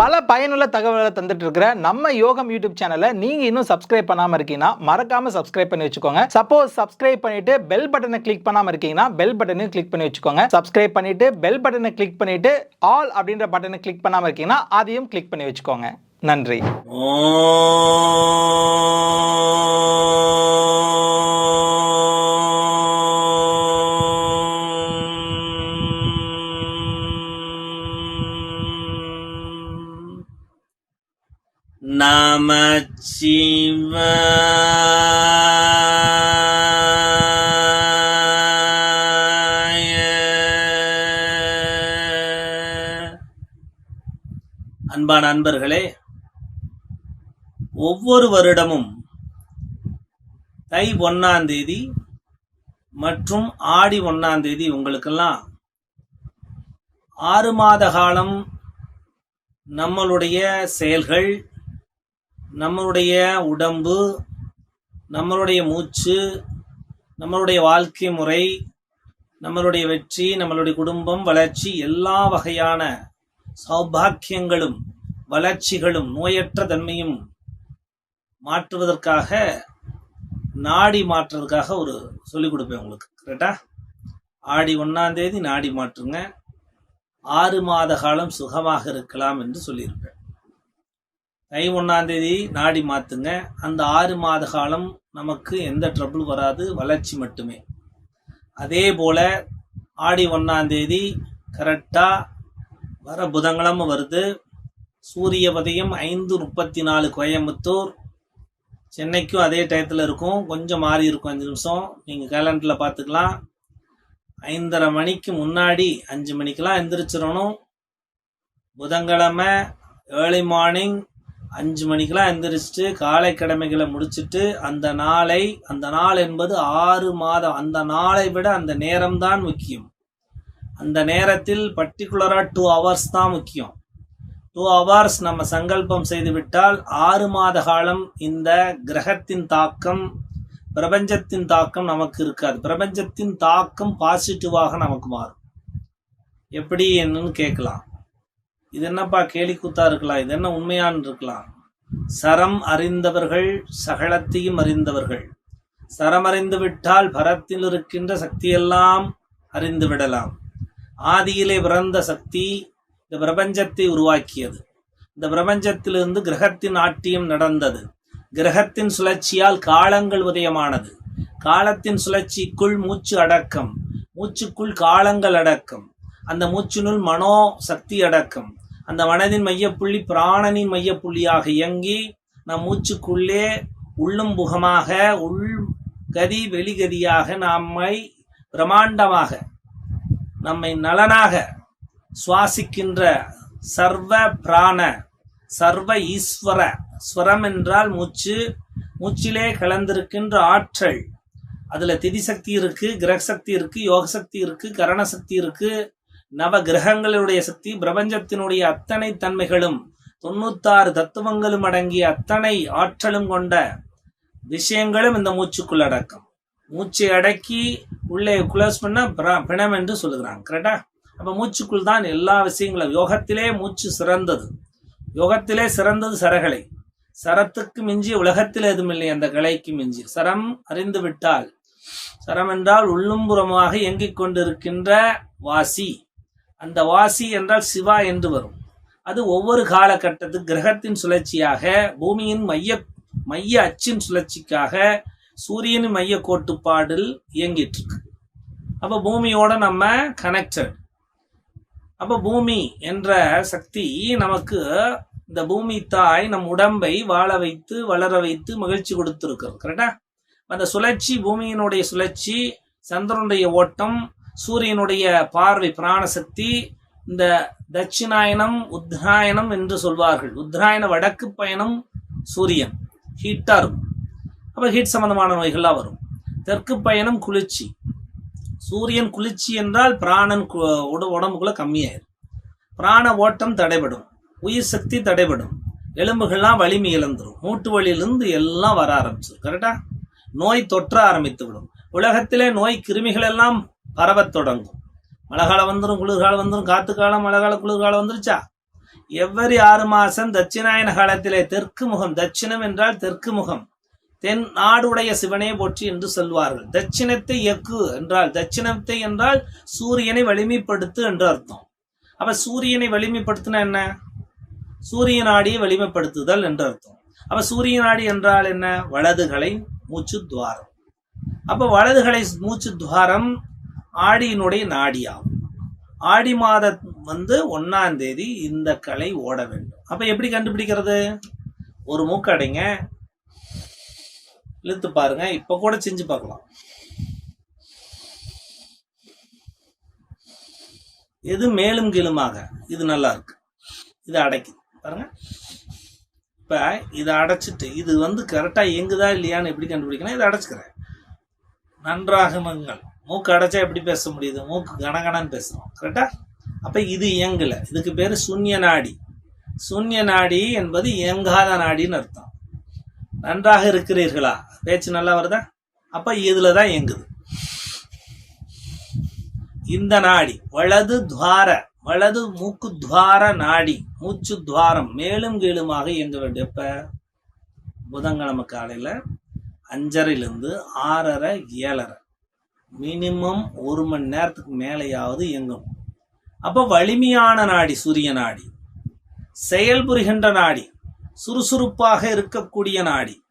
பல பயனுள்ள தகவல்களை தந்துட்டு இருக்கிற நம்ம யோகம் யூடியூப் சேனலை நீங்க இன்னும் சப்ஸ்கிரைப் பண்ணாம இருக்கீங்கன்னா மறக்காம சப்ஸ்கிரைப் பண்ணி வச்சுக்கோங்க. சப்போஸ் சப்ஸ்கிரைப் பண்ணிட்டு பெல் பட்டனை கிளிக் பண்ணாம இருக்கீங்கன்னா பெல் பட்டனையும் கிளிக் பண்ணி வச்சுக்கோங்க. சப்ஸ்கிரைப் பண்ணிட்டு பெல் பட்டனை கிளிக் பண்ணிட்டு ஆல் அப்படின்ற பட்டனை கிளிக் பண்ணாம இருக்கீங்கன்னா அதையும் கிளிக் பண்ணி வச்சுக்கோங்க. நன்றி. நமச்சிவாய. அன்பான அன்பர்களே ஒவ்வொரு வருடமும் தை ஒன்னாம் தேதி மற்றும் ஆடி ஒன்னாம் தேதி உங்களுக்கெல்லாம் ஆறு மாத காலம் நம்மளுடைய செயல்கள் நம்மளுடைய உடம்பு நம்மளுடைய மூச்சு நம்மளுடைய வாழ்க்கை முறை நம்மளுடைய வெற்றி நம்மளுடைய குடும்பம் வளர்ச்சி எல்லா வகையான சௌபாக்கியங்களும் வளர்ச்சிகளும் நோயற்ற தன்மையும் மாற்றுவதற்காக நாடி மாற்றுறதுக்காக ஒரு சொல்லிக் கொடுப்பேன் உங்களுக்கு. கரெக்டா ஆடி ஒன்னாம் தேதி நாடி மாற்றுங்க. ஆறு மாத காலம் சுகமாக இருக்கலாம் என்று சொல்லியிருப்பேன். தை ஒன்றாந்தேதி நாடி மாற்றுங்க அந்த ஆறு மாத காலம் நமக்கு எந்த ட்ரபிள் வராது வளர்ச்சி மட்டுமே. அதே போல் ஆடி ஒன்றாந்தேதி கரெக்டாக வர புதன்கிழமை வருது. சூரிய உதயம் ஐந்து முப்பத்தி நாலு கோயம்புத்தூர். சென்னைக்கும் அதே டயத்தில் இருக்கும். கொஞ்சம் மாறி இருக்கும் அஞ்சு நிமிஷம். நீங்கள் கேலண்டரில் பார்த்துக்கலாம். ஐந்தரை மணிக்கு முன்னாடி அஞ்சு மணிக்கெலாம் எந்திரிச்சிடணும். புதன்கிழமை ஏர்லி மார்னிங் அஞ்சு மணிக்கெல்லாம் எந்திரிச்சிட்டு காலை கடமைகளை முடிச்சிட்டு அந்த நாளை அந்த நாள் என்பது ஆறு மாதம். அந்த நாளை விட அந்த நேரம்தான் முக்கியம். அந்த நேரத்தில் பர்டிகுலராக டூ ஹவர்ஸ் தான் முக்கியம். டூ ஹவர்ஸ் நம்ம சங்கல்பம் செய்துவிட்டால் ஆறு மாத காலம் இந்த கிரகத்தின் தாக்கம் பிரபஞ்சத்தின் தாக்கம் நமக்கு இருக்காது. பிரபஞ்சத்தின் தாக்கம் பாசிட்டிவாக நமக்கு மாறும். எப்படி என்னன்னு கேட்கலாம். இது என்னப்பா கேலிக்கூத்தா இருக்கலாம் இது என்ன உண்மையான் இருக்கலாம். சரம் அறிந்தவர்கள் சகலத்தையும் அறிந்தவர்கள். சரம் அறிந்து விட்டால் பரத்தில் இருக்கின்ற சக்தியெல்லாம் அறிந்து விடலாம். ஆதியிலே பிறந்த சக்தி இந்த பிரபஞ்சத்தை உருவாக்கியது. இந்த பிரபஞ்சத்திலிருந்து கிரகத்தின் ஆட்டியம் நடந்தது. கிரகத்தின் சுழற்சியால் காலங்கள் உதயமானது. காலத்தின் சுழற்சிக்குள் மூச்சு அடக்கம். மூச்சுக்குள் காலங்கள் அடக்கம். அந்த மூச்சினுள் மனோ சக்தி அடக்கம். அந்த மனதின் மையப்புள்ளி பிராணனின் மையப்புள்ளியாக இயங்கி நம் மூச்சுக்குள்ளே உள்ளும் புகமாக உள் கதி வெளிகதியாக நம்மை பிரமாண்டமாக நம்மை நலனாக சுவாசிக்கின்ற சர்வ பிராண சர்வ ஈஸ்வர ஸ்வரம் என்றால் மூச்சு. மூச்சிலே கலந்திருக்கின்ற ஆற்றல். அதில் திதி சக்தி இருக்கு கிரக சக்தி இருக்குது யோக சக்தி நவ கிரகங்களுடைய சக்தி பிரபஞ்சத்தினுடைய அத்தனை தன்மைகளும் தொண்ணூத்தாறு தத்துவங்களும் அடங்கிய அத்தனை ஆற்றலும் கொண்ட விஷயங்களும் இந்த மூச்சுக்குள் அடக்கம். மூச்சை அடக்கி உள்ளே குளோஸ் பண்ண பிர- பிணம் என்று சொல்லுகிறாங்க கரெக்டா அப்ப மூச்சுக்குள் தான் எல்லா விஷயங்களும் யோகத்திலே மூச்சு சிறந்தது. யோகத்திலே சிறந்தது சரகலை. சரத்துக்கு மிஞ்சி உலகத்தில் எதுவும் இல்லை அந்த கலைக்கு மிஞ்சி. சரம் அறிந்து விட்டால் சரம் என்றால் உள்ளும்புறமாக இயங்கிக் கொண்டிருக்கின்ற வாசி. அந்த வாசி என்றால் சிவா என்று வரும். அது ஒவ்வொரு காலகட்டத்து கிரகத்தின் சுழற்சியாக பூமியின் மைய மைய அச்சின் சுழற்சிக்காக சூரியனின் மைய கோட்டுப்பாடில் இயங்கிட்டு இருக்கு அப்போ பூமியோட நம்ம கனெக்டட் அப்போ பூமி என்ற சக்தி நமக்கு இந்த பூமி தாய் நம் உடம்பை வாழ வைத்து வளர வைத்து மகிழ்ச்சி கொடுத்துருக்கிறோம் கரெக்டா அந்த சுழற்சி பூமியினுடைய சுழற்சி சந்திரனுடைய ஓட்டம் சூரியனுடைய பார்வை பிராணசக்தி இந்த தட்சிணாயனம் உத்ராயணம் என்று சொல்வார்கள். உத்ராயண வடக்கு பயணம் சூரியன். ஹீட்டாக இருக்கும். அப்போ ஹீட் சம்பந்தமான நோய்கள்லாம் வரும். தெற்கு பயணம் குளிர்ச்சி. சூரியன் குளிர்ச்சி என்றால் பிராணன் கு- உட- உடம்புக்குள்ள கம்மியாயிரும். பிராண ஓட்டம் தடைபடும். உயிர் சக்தி தடைபடும். எலும்புகள்லாம் வலிமை இழந்துடும் மூட்டு வலியிலிருந்து எல்லாம் வர ஆரம்பிச்சிடும் கரெக்டா நோய் தொற்ற ஆரம்பித்து விடும் உலகத்திலே நோய் கிருமிகள் எல்லாம் பரவத் தொடங்கும். மழை காலம் வந்துடும் குளிர்காலம் வந்துடும் காத்து காலம் மழை காலம் குளிர்காலம் வந்துருச்சா? எவ்வரி ஆறு மாசம் தட்சிணாயன காலத்திலே தெற்கு முகம் தட்சிணம் என்றால் தெற்கு முகம். தென் நாடுடைய சிவனே போற்றி என்று சொல்வார்கள். தட்சிணத்தை எக்கு என்றால் தட்சிணத்தை என்றால் சூரியனை வலிமைப்படுத்து என்று அர்த்தம். அப்ப சூரியனை வலிமைப்படுத்தினா என்ன? சூரிய நாடியை வலிமைப்படுத்துதல் என்று அர்த்தம். அப்ப சூரிய நாடி என்றால் என்ன? வலதுகளை மூச்சு துவாரம். அப்ப வலதுகளை மூச்சு துவாரம் ஆடியினுடைய நாடியாகும். ஆடி மாதம் வந்து ஒன்னாம் தேதி இந்த கலை ஓட வேண்டும். அப்ப எப்படி கண்டுபிடிக்கிறது? ஒரு மூக்கடைங்க இழுத்து பாருங்க. இப்ப கூட செஞ்சு பார்க்கலாம். எது மேலும் கீழுமாக? இது நல்லா இருக்கு. இது அடைக்குது பாருங்க. இப்ப இதை அடைச்சிட்டு இது வந்து கரெக்டா இயங்குதா இல்லையான்னு எப்படி கண்டுபிடிக்கணும்? இதை அடைச்சுக்கிறேன். நன்றாகமங்கள் மூக்கு அடைச்சா எப்படி பேச முடியுது? மூக்கு கனகனன்னு பேசுகிறோம் கரெக்டா அப்ப இது இயங்கல. இதுக்கு பேரு சூன்ய நாடி. சூன்ய நாடி என்பது இயங்காத நாடின்னு அர்த்தம். நன்றாக இருக்கிறீர்களா? பேச்சு நல்லா வருதா? அப்ப இதில் தான் இயங்குது. இந்த நாடி வலது துவார வலது மூக்கு துவார நாடி மூச்சு துவாரம் மேலும் கீழுமாக இயங்க வேண்டும் எப்ப? புதன்கிழமை காலையில அஞ்சரையிலிருந்து ஆறரை ஏழரை. மினிமம் ஒரு மணி நேரத்துக்கு மேலேயாவது இயங்கும். அப்போ வலிமையான நாடி சூரிய நாடி. செயல்புரிகின்ற நாடி. சுறுசுறுப்பாக இருக்கக்கூடிய நாடி.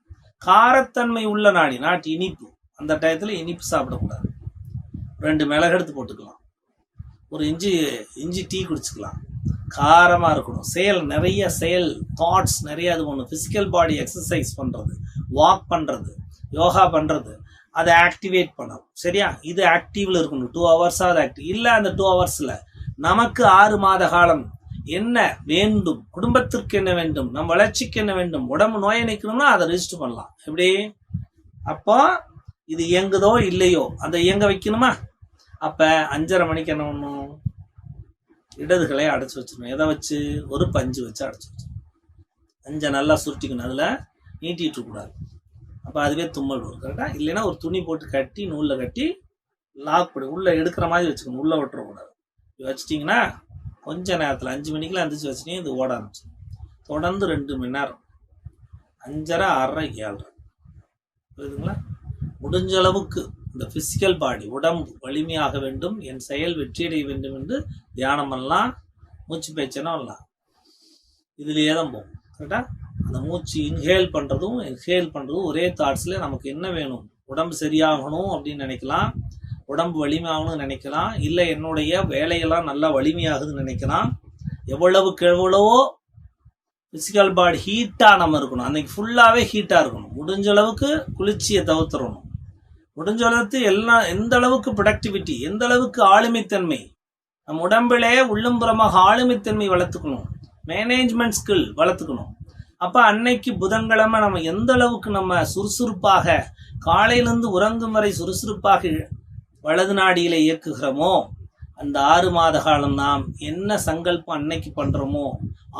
காரத்தன்மை உள்ள நாடி. நாட்டு இனிப்பு. அந்த டயத்தில் இனிப்பு சாப்பிடக்கூடாது. ரெண்டு மிளகு எடுத்து போட்டுக்கலாம். ஒரு இஞ்சி இஞ்சி டீ குடிச்சுக்கலாம். காரமாக இருக்கணும். செயல் நிறைய செயல் தாட்ஸ் நிறைய அது ஒன்று ஃபிசிக்கல் பாடி எக்ஸசைஸ் பண்ணுறது வாக் பண்ணுறது யோகா பண்ணுறது அதை ஆக்டிவேட் பண்ணணும். சரியா? இது ஆக்டிவ்ல இருக்கணும். டூ ஹவர்ஸாக அது ஆக்டிவ் இல்லை அந்த டூ ஹவர்ஸில் நமக்கு ஆறு மாத காலம். என்ன வேண்டும்? குடும்பத்திற்கு என்ன வேண்டும்? நம் வளர்ச்சிக்கு என்ன வேண்டும்? உடம்பு நோயை நிற்கணும்னா அதை ரெஜிஸ்டர் பண்ணலாம். எப்படி? அப்போ இது இயங்குதோ இல்லையோ அதை இயங்க வைக்கணுமா? அப்ப அஞ்சரை மணிக்கு என்ன பண்ணணும் இடதுகளை அடைச்சி வச்சிடணும். எதை வச்சு? ஒரு பஞ்சு வச்சு அடைச்சி வச்சிடணும். அஞ்சை நல்லா சுருட்டிக்கணும். அதில் நீட்டிட்டு கூடாது அப்போ அதுவே தும்மல் வரும். கரெக்டாக இல்லைன்னா ஒரு துணி போட்டு கட்டி நூலில் கட்டி லாக் பண்ணி உள்ளே எடுக்கிற மாதிரி வச்சுக்கணும். உள்ளே விட்டுறக்கூடாது இப்படி வச்சிட்டிங்கன்னா கொஞ்சம் நேரத்தில் அஞ்சு மணிக்கெல்லாம் எந்திரிச்சு வச்சிட்டீங்க இது ஓட ஆரம்பிச்சு தொடர்ந்து ரெண்டு மணி நேரம். அஞ்சரை ஆறரை ஏழரை. புரியுதுங்களா? முடிஞ்ச அளவுக்கு இந்த ஃபிசிக்கல் பாடி உடம்பு வலிமையாக வேண்டும் என் செயல் வெற்றியடைய வேண்டும் என்று தியானம் பண்ணலாம் மூச்சு பேச்சனும் பண்ணலாம் இதுலேயே தான் போகும். கரெக்டாக அந்த மூச்சு இன்ஹேல் பண்ணுறதும் எக்ஹேல் பண்ணுறதும் ஒரே தாட்ஸில் நமக்கு என்ன வேணும்? உடம்பு சரியாகணும் அப்படின்னு நினைக்கலாம். உடம்பு வலிமையாகணும்னு நினைக்கலாம். இல்லை என்னுடைய வேலையெல்லாம் நல்லா வலிமையாகுதுன்னு நினைக்கலாம். எவ்வளவுக்கு எவ்வளவோ ஃபிசிக்கல் பாடி ஹீட்டாக நம்ம இருக்கணும். அன்றைக்கி ஃபுல்லாகவே ஹீட்டாக இருக்கணும். முடிஞ்ச அளவுக்கு குளிர்ச்சியை தவிர்த்துறணும். முடிஞ்ச அளவுக்கு எல்லாம் எந்த அளவுக்கு ப்ரொடக்டிவிட்டி எந்த அளவுக்கு ஆளுமைத்தன்மை? நம்ம உடம்பிலே உள்ளும்புறமாக ஆளுமைத்தன்மை வளர்த்துக்கணும். மேனேஜ்மெண்ட் ஸ்கில் வளர்த்துக்கணும். அப்போ அன்னைக்கு புதன்கிழமை நம்ம எந்த அளவுக்கு நம்ம சுறுசுறுப்பாக காலையிலிருந்து உறங்கும் வரை சுறுசுறுப்பாக வலது நாடியில் இயக்குகிறோமோ அந்த ஆறு மாத காலம் நாம் என்ன சங்கல்பம் அன்னைக்கு பண்ணுறோமோ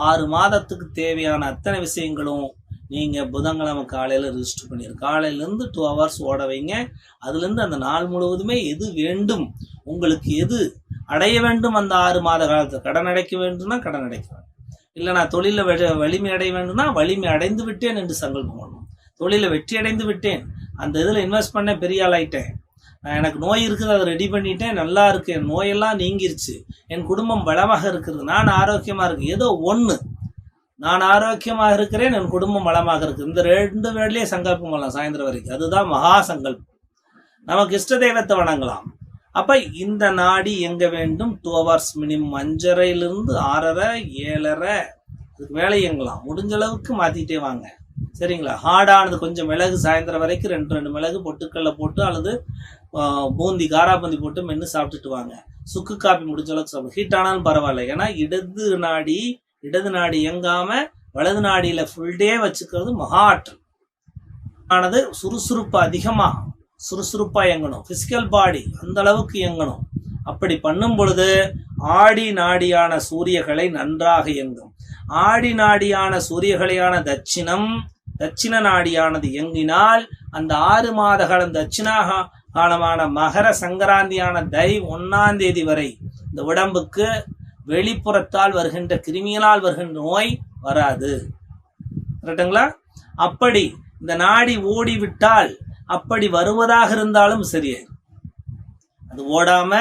ஆறு மாதத்துக்கு தேவையான அத்தனை விஷயங்களும் நீங்கள் புதன்கிழமை காலையில் ரிஜிஸ்டர் பண்ணிடு காலையிலேருந்து டூ ஹவர்ஸ் ஓட வைங்க. அதுலேருந்து அந்த நாள் முழுவதுமே எது வேண்டும் உங்களுக்கு எது அடைய வேண்டும் அந்த ஆறு மாத காலத்தில்? கடன் அடைக்க வேண்டும்னா கடன் அடைக்க வேண்டும் இல்லை நான் தொழிலில் வெ- வலிமை அடைய வேண்டும்னா வலிமை அடைந்து விட்டேன் என்று சங்கல்பம் பண்ணணும் தொழிலில் வெற்றி அடைந்து விட்டேன். அந்த இதில் இன்வெஸ்ட் பண்ண பெரிய ஆளாயிட்டேன் நான் எனக்கு நோய் இருக்குது அதை ரெடி பண்ணிட்டேன் நல்லா இருக்கு. என் நோயெல்லாம் நீங்கிருச்சு. என் குடும்பம் பலமாக இருக்கிறது நான் ஆரோக்கியமாக இருக்கு ஏதோ ஒன்று நான் ஆரோக்கியமாக இருக்கிறேன் என் குடும்பம் வளமாக இருக்கு. இந்த ரெண்டு வேலையே சங்கல்பம் பண்ணலாம் சாயந்தரம் வரைக்கும். அதுதான் மகா சங்கல்பம். நமக்கு இஷ்ட தெய்வத்தை வணங்கலாம். அப்ப இந்த நாடி எங்க வேண்டும்? டூ ஹவர்ஸ் மினிமம் அஞ்சரையிலிருந்து ஆறரை ஏழரை. இதுக்கு மேலே இயங்கலாம். முடிஞ்ச அளவுக்கு மாத்திட்டே வாங்க. சரிங்களா? ஹார்டானது கொஞ்சம் மிளகு சாயந்தரம் வரைக்கும் ரெண்டு ரெண்டு மிளகு பொட்டுக்கல்ல போட்டு அல்லது பூந்தி காராபூந்தி போட்டு மென்று சாப்பிட்டுட்டு வாங்க. சுக்கு காப்பி முடிஞ்ச அளவுக்கு சாப்பிடும் ஹீட் ஆனாலும் பரவாயில்ல. ஏன்னா இடது நாடி இடது நாடி இயங்காம வலது நாடியில ஃபுல் டே வச்சுக்கிறது மகா ஆற்றல். ஆனது சுறுசுறுப்பு அதிகமாக சுறுசுறுப்பாக இயங்கணும். ஃபிசிக்கல் பாடி அந்த அளவுக்கு இயங்கணும். அப்படி பண்ணும் பொழுது ஆடி நாடியான சூரியகளை நன்றாக இயங்கும். ஆடி நாடியான சூரியகலையான தட்சிணம் தட்சிண நாடியானது இயங்கினால் அந்த ஆறு மாத காலம் தட்சிணாக காலமான மகர சங்கராந்தியான தை ஒன்னாம் தேதி வரை இந்த உடம்புக்கு வெளிப்புறத்தால் வருகின்ற கிருமியினால் வருகின்ற நோய் வராது. கரெக்டுங்களா? அப்படி இந்த நாடி ஓடிவிட்டால் அப்படி வருவதாக இருந்தாலும் சரி. அது ஓடாம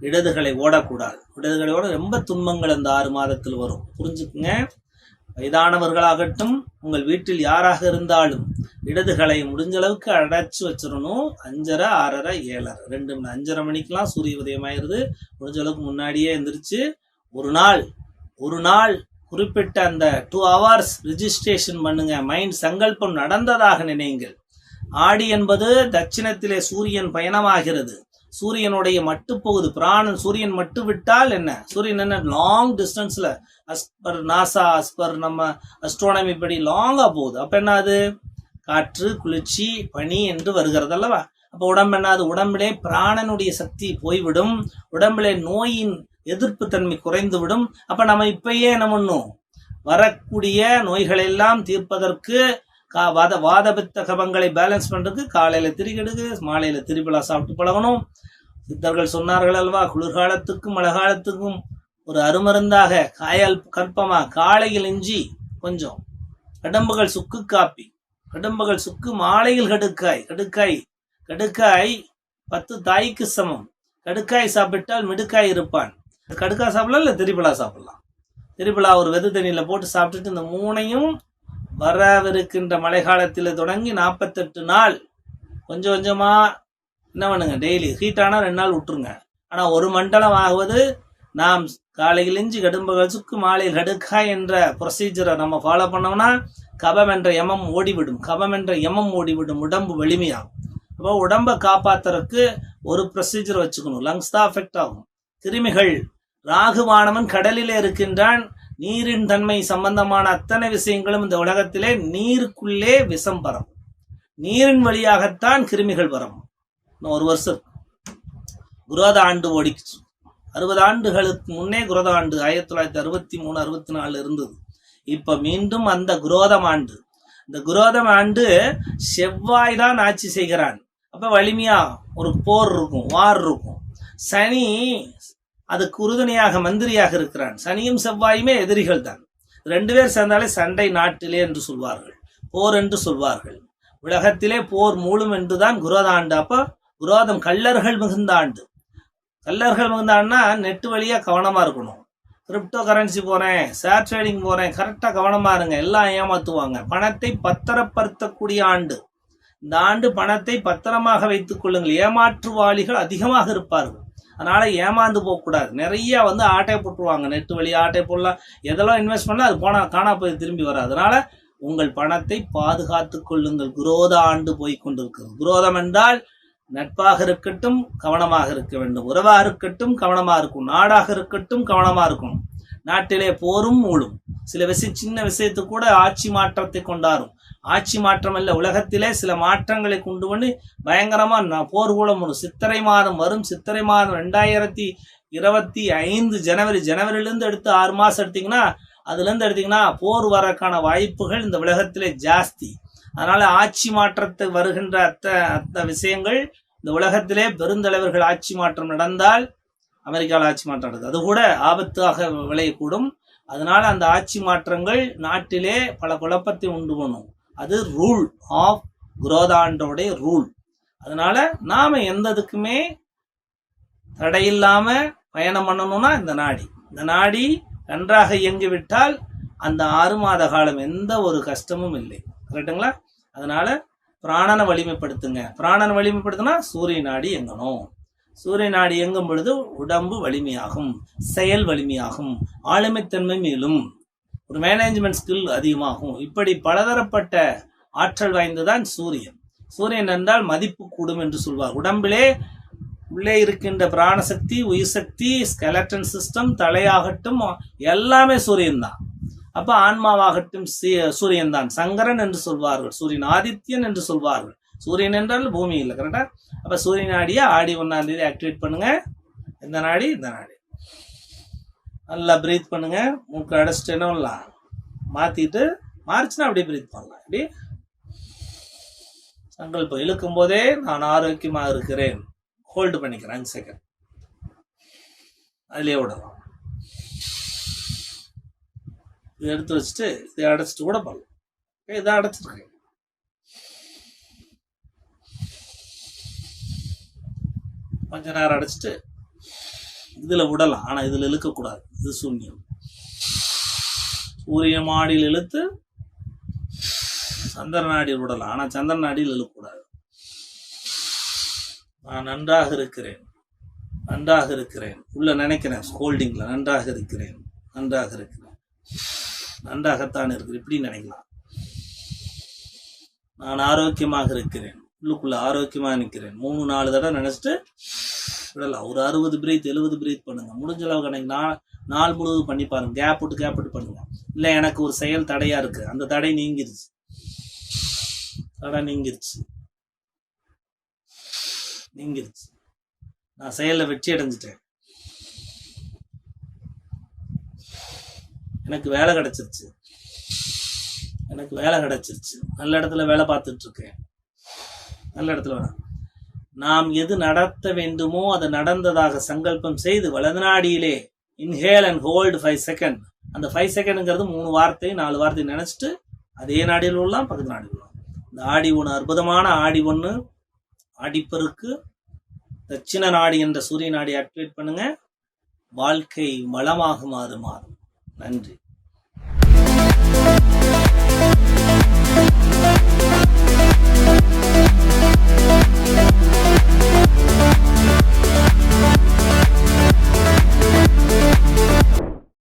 இடதுகளை ஓடக்கூடாது. இடதுகளை ஓட ரொம்ப துன்பங்கள் அந்த ஆறு மாதத்தில் வரும். புரிஞ்சுக்குங்க? வயதானவர்களாகட்டும் உங்கள் வீட்டில் யாராக இருந்தாலும் இடதுகளை முடிஞ்ச அளவுக்கு அடைச்சு வச்சிடணும். அஞ்சரை ஆறரை ஏழரை. ரெண்டு மணி அஞ்சரை மணிக்கெல்லாம் சூரிய உதயமாயிருது முடிஞ்ச அளவுக்கு முன்னாடியே எந்திரிச்சு ஒரு நாள் ஒரு நாள் குறிப்பிட்ட அந்த டூ ஹவர்ஸ் ரிஜிஸ்ட்ரேஷன் பண்ணுங்க. மைண்ட் சங்கல்பம் நடந்ததாக நினைங்கள் ஆடி என்பது தட்சிணத்திலே சூரியன் பயணமாகிறது. சூரியனுடைய மட்டு போகுது பிராணன் சூரியன் மட்டு விட்டால் என்ன? சூரியன் என்ன? லாங் டிஸ்டன்ஸ்ல as per NASA as per நம்ம அஸ்ட்ரானமி படி லாங்கா போகுது. அப்ப என்ன அது? காற்று குளிர்ச்சி பனி என்று வருகிறது அல்லவா? அப்ப உடம்பு என்ன அது? உடம்பிலே பிராணனுடைய சக்தி போய்விடும். உடம்பிலே நோயின் எதிர்ப்பு தன்மை குறைந்து விடும் அப்ப நம்ம இப்பயே என்ன பண்ணும்? வரக்கூடிய நோய்களெல்லாம் தீர்ப்பதற்கு கா வாத வாதபித்த கபங்களை பேலன்ஸ் பண்றதுக்கு காலையில திரிகெடுக்கு மாலையில திரிபலா சாப்பிட்டு பழகணும். சித்தர்கள் சொன்னார்கள் அல்வா குளிர்காலத்துக்கும் மழை காலத்துக்கும் ஒரு அருமருந்தாக காயால் கற்பமா காலையில் இஞ்சி கொஞ்சம். கடம்புகள் சுக்கு காப்பி. கடம்புகள் சுக்கு மாலையில் கடுக்காய் கடுக்காய் கடுக்காய் பத்து தாய்க்கு சமம். கடுக்காய் சாப்பிட்டால் மிடுக்காய் இருப்பான். கடுக்காய் சாப்பிடலாம் இல்லை திரிபலா சாப்பிடலாம். திரிபலா ஒரு வெது தண்ணியில் போட்டு சாப்பிட்டுட்டு இந்த மூணையும் வரவிருக்கின்ற மழை காலத்தில் தொடங்கி நாற்பத்தெட்டு நாள் கொஞ்சம் கொஞ்சமாக என்ன பண்ணுங்க டெய்லி ஹீட்டானா ரெண்டு நாள் விட்டுருங்க. ஆனால் ஒரு மண்டலம் ஆகுவது நாம் காலையில் இஞ்சி கடும்புகள் சுக்கு மாலையில் கடுக்கா என்ற ப்ரொசீஜரை நம்ம ஃபாலோ பண்ணோம்னா கபம் என்ற எமம் ஓடிவிடும். கபம் என்ற எமம் ஓடிவிடும். உடம்பு வலிமையாகும். அப்போ உடம்பை காப்பாத்துறதுக்கு ஒரு ப்ரொசீஜர் வச்சுக்கணும். லங்ஸ் தான் அஃபெக்ட் ஆகும். கிருமிகள் ராகுவானவன் கடலிலே இருக்கின்றான். நீரின் தன்மை சம்பந்தமான அத்தனை விஷயங்களும் இந்த உலகத்திலே நீருக்குள்ளே விஷம் பரவும். நீரின் வழியாகத்தான் கிருமிகள் வரும். இன்னும் ஒரு வருஷம். குரோத ஆண்டு ஓடிச்சு அறுபது ஆண்டுகளுக்கு முன்னே குரோத ஆண்டு ஆயிரத்தி தொள்ளாயிரத்தி அறுபத்தி மூணு அறுபத்தி நாலு இருந்தது. இப்ப மீண்டும் அந்த குரோதம் ஆண்டு. இந்த குரோதம் ஆண்டு செவ்வாய் தான் ஆட்சி செய்கிறான். அப்ப வலிமையா ஒரு போர் இருக்கும் வார் இருக்கும். சனி அதுக்கு உறுதுணையாக மந்திரியாக இருக்கிறான். சனியும் செவ்வாயுமே எதிரிகள் தான். ரெண்டு பேர் சேர்ந்தாலே சண்டை நாட்டிலே என்று சொல்வார்கள். போர் என்று சொல்வார்கள். உலகத்திலே போர் மூலம் என்றுதான் குரோதாண்டு அப்ப குரோதம் கல்லர்கள் மிகுந்த ஆண்டு. கல்லர்கள் மிகுந்த ஆண்டுனா நெட்டு வழியா கவனமா இருக்கணும். கிரிப்டோ கரன்சி போறேன் ஷேர் ட்ரேடிங் போறேன் கரெக்டா கவனமா இருங்க. எல்லாம் ஏமாத்துவாங்க. பணத்தை பத்திரப்படுத்தக்கூடிய ஆண்டு. இந்த ஆண்டு பணத்தை பத்திரமாக வைத்துக் கொள்ளுங்கள். ஏமாற்றுவாளிகள் அதிகமாக இருப்பார்கள். அதனால் ஏமாந்து போகக்கூடாது. நிறைய வந்து ஆட்டை போட்டுருவாங்க. நெட்டு வழியாக ஆட்டை போடலாம். எதெல்லாம் இன்வெஸ்ட் பண்ணலாம் அது போனால் காணா போய் திரும்பி வராது. அதனால் உங்கள் பணத்தை பாதுகாத்து கொள்ளுங்கள். குரோத ஆண்டு போய் கொண்டிருக்கிறது. குரோதம் என்றால் நட்பாக இருக்கட்டும் கவனமாக இருக்க வேண்டும். உறவாக இருக்கட்டும் கவனமாக இருக்கும் நாடாக இருக்கட்டும் கவனமாக இருக்கும் நாட்டிலே போரும் மூழும் சில விஷய சின்ன விஷயத்து கூட ஆட்சி மாற்றத்தை கொண்டாரும். ஆட்சி மாற்றம் அல்ல உலகத்திலே சில மாற்றங்களை கொண்டு வந்து பயங்கரமாக ந- போர் கூட வரும் சித்திரை மாதம் வரும். சித்திரை மாதம் ரெண்டாயிரத்தி இருபத்தி ஐந்து ஜனவரி ஜனவரியிலேருந்து எடுத்து ஆறு மாதம் எடுத்திங்கன்னா அதுலேருந்து எடுத்திங்கன்னா போர் வரக்கான வாய்ப்புகள் இந்த உலகத்திலே ஜாஸ்தி. அதனால் ஆட்சி மாற்றத்தை வருகின்ற அத்த அத்த விஷயங்கள் இந்த உலகத்திலே பெருந்தலைவர்கள் ஆட்சி மாற்றம் நடந்தால் அமெரிக்காவில் ஆட்சி மாற்றம் நடந்தது அது கூட ஆபத்தாக விளையக்கூடும். அதனால் அந்த ஆட்சி மாற்றங்கள் நாட்டிலே பல குழப்பத்தை உண்டு பண்ணும். அது ரூல் ஆஃப் குரோதாண்டோடைய ரூல் அதனால நாம எந்ததுக்குமே தடையில்லாம பயணம் பண்ணணும்னா இந்த நாடி. இந்த நாடி நன்றாக இயங்கிவிட்டால் அந்த ஆறு மாத காலம் எந்த ஒரு கஷ்டமும் இல்லை. கரெக்டுங்களா அதனால பிராணனை வலிமைப்படுத்துங்க. பிராணனை வலிமைப்படுத்தினா சூரிய நாடி இயங்கணும். சூரிய நாடி இயங்கும் பொழுது உடம்பு வலிமையாகும் செயல் வலிமையாகும் ஆளுமைத்தன்மை மேலும். ஒரு மேனேஜ்மெண்ட் ஸ்கில் அதிகமாகும். இப்படி பலதரப்பட்ட ஆற்றல் வாய்ந்ததான் சூரியன். சூரியன் என்றால் மதிப்பு கூடும் என்று சொல்வார். உடம்பிலே உள்ளே இருக்கின்ற பிராணசக்தி உயிர் சக்தி ஸ்கெலட்டன் சிஸ்டம் தலையாகட்டும் எல்லாமே சூரியன் தான் அப்ப ஆன்மாவாகட்டும் சூரியன் தான் சங்கரன் என்று சொல்வார்கள். சூரியன் ஆதித்யன் என்று சொல்வார்கள். சூரியன் என்றால் பூமி இல்லை கரெக்டா அப்ப சூரியன் நாடியை ஆடி ஒன்னாம் தேதி ஆக்டிவேட் பண்ணுங்க. இந்த நாடி இந்த நாடி. நல்லா ப்ரீத் பண்ணுங்க. மூக்கு அடைச்சிட்டு என்ன மாற்றிட்டு மாறிச்சுன்னா அப்படியே ப்ரீத் பண்ணலாம். இப்படி. சங்கல்பம் இழுக்கும் போதே நான் ஆரோக்கியமாக இருக்கிறேன். ஹோல்டு பண்ணிக்கிறேன் அஞ்சு செகண்ட் அதுலேயே விடலாம். இதை எடுத்து வச்சுட்டு இதை அடைச்சிட்டு கூட பண்ணலாம். இதை அடைச்சிருக்கேன். கொஞ்ச நேரம் அடைச்சிட்டு இதில் விடலாம். ஆனால் இதில் இழுக்கக்கூடாது. இது சூன்யம். சூரிய மாடியில் இழுத்து சந்திர நாடியில் விடலாம். ஆனால் சந்திர நாடியில் இழுக்கக்கூடாது. நான் நன்றாக இருக்கிறேன். நன்றாக இருக்கிறேன். உள்ள நினைக்கிறேன். ஸ்கோல்டிங்கில் நன்றாக இருக்கிறேன். நன்றாக இருக்கிறேன். நன்றாகத்தான் இருக்கிறேன். இப்படி நினைக்கலாம். நான் ஆரோக்கியமாக இருக்கிறேன். உள்ளுக்குள்ள ஆரோக்கியமாக நிற்கிறேன். மூணு நாலு தடவை நினச்சிட்டு விடலாம் ஒரு அறுபது பிரீத் எழுபது பிரீத் பண்ணுங்க. முடிஞ்ச அளவுக்கு எனக்கு நாள் நாள் முழுவதும் பண்ணி பாருங்க. கேப் விட்டு கேப் விட்டு பண்ணுங்க. இல்லை எனக்கு ஒரு செயல் தடையா இருக்கு. அந்த தடை நீங்கிருச்சு. தடை நீங்கிருச்சு. நீங்கிருச்சு. நான் செயலில் வெற்றி அடைஞ்சிட்டேன். எனக்கு வேலை கிடைச்சிருச்சு. எனக்கு வேலை கிடைச்சிருச்சு. நல்ல இடத்துல வேலை பார்த்துட்டு இருக்கேன். நல்ல இடத்துல வேணாம் நாம் எது நடத்த வேண்டுமோ அது நடந்ததாக சங்கல்பம் செய்து வலது நாடியிலே inhale and hold five second அந்த ஃபைவ் செகண்டுங்கிறது மூணு வார்த்தை நாலு வார்த்தை நினச்சிட்டு அதே நாடியில் உள்ளலாம் பக்கத்து நாடியில் உள்ளலாம் இந்த ஆடி ஒன்று அற்புதமான ஆடி ஒன்று ஆடிப்பெருக்கு தட்சிண நாடி என்ற சூரிய நாடி ஆக்டிவேட் பண்ணுங்க. வாழ்க்கை வளமாக மாறு மாறும். நன்றி.